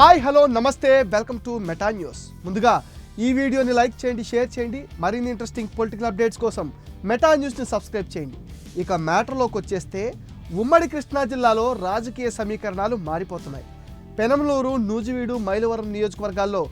Hi hello నమస్తే welcome to Meta news. ముందుగా ఈ వీడియోని లైక్ చేయండి షేర్ చేయండి మరిన్ని ఇంట్రెస్టింగ్ పొలిటికల్ అప్డేట్స్ కోసం మెటా న్యూస్ని సబ్స్క్రైబ్ చేయండి. ఇక మ్యాటర్లోకి వచ్చేస్తే ఉమ్మడి కృష్ణా జిల్లాలో రాజకీయ సమీకరణాలు మారిపోతున్నాయి. పెనమలూరు నూజివీడు మైలవరం నియోజకవర్గాల్లో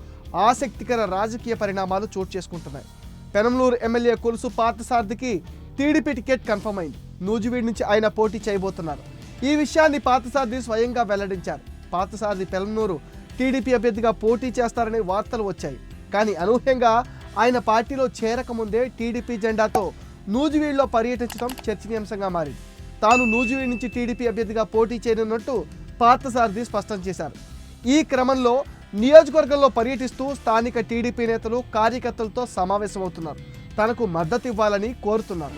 ఆసక్తికర రాజకీయ పరిణామాలు చోటు చేసుకుంటున్నాయి. పెనమలూరు ఎమ్మెల్యే కొలుసు పార్థసారథికి టీడీపీ టికెట్ కన్ఫర్మ్ అయింది. నూజివీడు నుంచి ఆయన పోటీ చేయబోతున్నారు. ఈ విషయాన్ని పార్థసారథి స్వయంగా వెల్లడించారు. పార్థసారథి పెనమలూరు టీడీపీ అభ్యర్థిగా పోటీ చేస్తారనే వార్తలు వచ్చాయి. కానీ అనూహ్యంగా ఆయన పార్టీలో చేరకముందే టీడీపీ జెండాతో నూజివీడులో పర్యటించడం చర్చనీయాంశంగా మారింది. తాను నూజివీడు నుంచి టీడీపీ అభ్యర్థిగా పోటీ చేయనున్నట్టు పార్థసారథి స్పష్టం చేశారు. ఈ క్రమంలో నియోజకవర్గంలో పర్యటిస్తూ స్థానిక టీడీపీ నేతలు కార్యకర్తలతో సమావేశమవుతున్నారు. తనకు మద్దతు ఇవ్వాలని కోరుతున్నారు.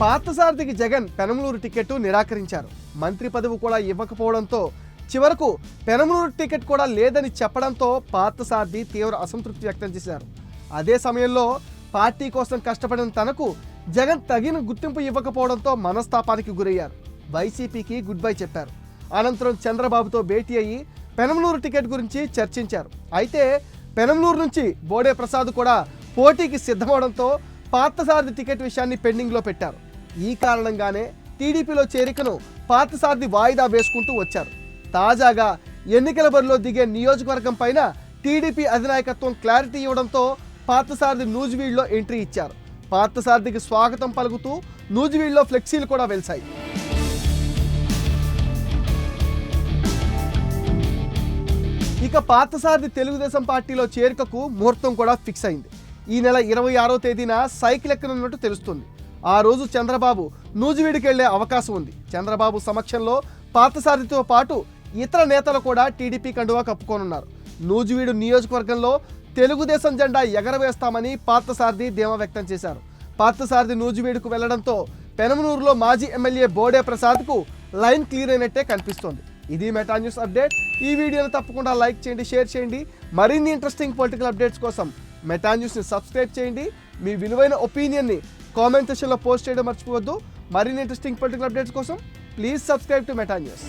పార్థసారథికి జగన్ పెనమలూరు టికెట్ నిరాకరించారు. మంత్రి పదవి కూడా ఇవ్వకపోవడంతో చివరకు పెనమలూరు టికెట్ కూడా లేదని చెప్పడంతో పార్థసారథి తీవ్ర అసంతృప్తి వ్యక్తం చేశారు. అదే సమయంలో పార్టీ కోసం కష్టపడిన తనకు జగన్ తగిన గుర్తింపు ఇవ్వకపోవడంతో మనస్తాపానికి గురయ్యారు. వైసీపీకి గుడ్ బై చెప్పారు. అనంతరం చంద్రబాబుతో భేటీ అయ్యి పెనమలూరు టికెట్ గురించి చర్చించారు. అయితే పెనమలూరు నుంచి బోడే ప్రసాద్ కూడా పోటీకి సిద్ధమవడంతో పార్థసారథి టికెట్ విషయాన్ని పెండింగ్లో పెట్టారు. ఈ కారణంగానే టీడీపీలో చేరికను పార్థసారథి వాయిదా వేసుకుంటూ వచ్చారు. తాజాగా ఎన్నికల బరిలో దిగే నియోజకవర్గం పైన టీడీపీ అధినాయకత్వం క్లారిటీ ఇవ్వడంతో పార్థసారథి నూజివీడ్లో ఎంట్రీ ఇచ్చారు. పార్థసారథికి స్వాగతం పలుకుతూ నూజివీడ్లో ఫ్లెక్సీలు కూడా వెలిశాయి. ఇక పార్థసారథి తెలుగుదేశం పార్టీలో చేరికకు ముహూర్తం కూడా ఫిక్స్ అయింది. ఈ నెల ఇరవై ఆరో తేదీన సైకిల్ ఎక్కనున్నట్టు తెలుస్తుంది. ఆ రోజు చంద్రబాబు నూజివీడికి వెళ్ళే అవకాశం ఉంది. చంద్రబాబు సమక్షంలో పార్థసారథితో పాటు ఇతర నేతలు కూడా టీడీపీ కండువా కప్పుకోనున్నారు. నూజివీడు నియోజకవర్గంలో తెలుగుదేశం జెండా ఎగరవేస్తామని పార్థసారథి ధీమా వ్యక్తం చేశారు. పార్థసారథి నూజివీడుకు వెళ్ళడంతో పెనమనూరులో మాజీ ఎమ్మెల్యే బోడే ప్రసాద్కు లైన్ క్లియర్ అయినట్టే కనిపిస్తోంది. ఇది మెటా న్యూస్ అప్డేట్. ఈ వీడియోను తప్పకుండా లైక్ చేయండి షేర్ చేయండి. మరిన్ని ఇంట్రెస్టింగ్ పొలిటికల్ అప్డేట్స్ కోసం మెటా న్యూస్ని సబ్స్క్రైబ్ చేయండి. మీ విలువైన ఒపీనియన్ని కామెంట్ సెషన్లో పోస్ట్ చేయడం మర్చిపోవద్దు. మరిన్ని ఇంట్రెస్టింగ్ పొలిటికల్ అప్డేట్స్ కోసం please subscribe to Meta news.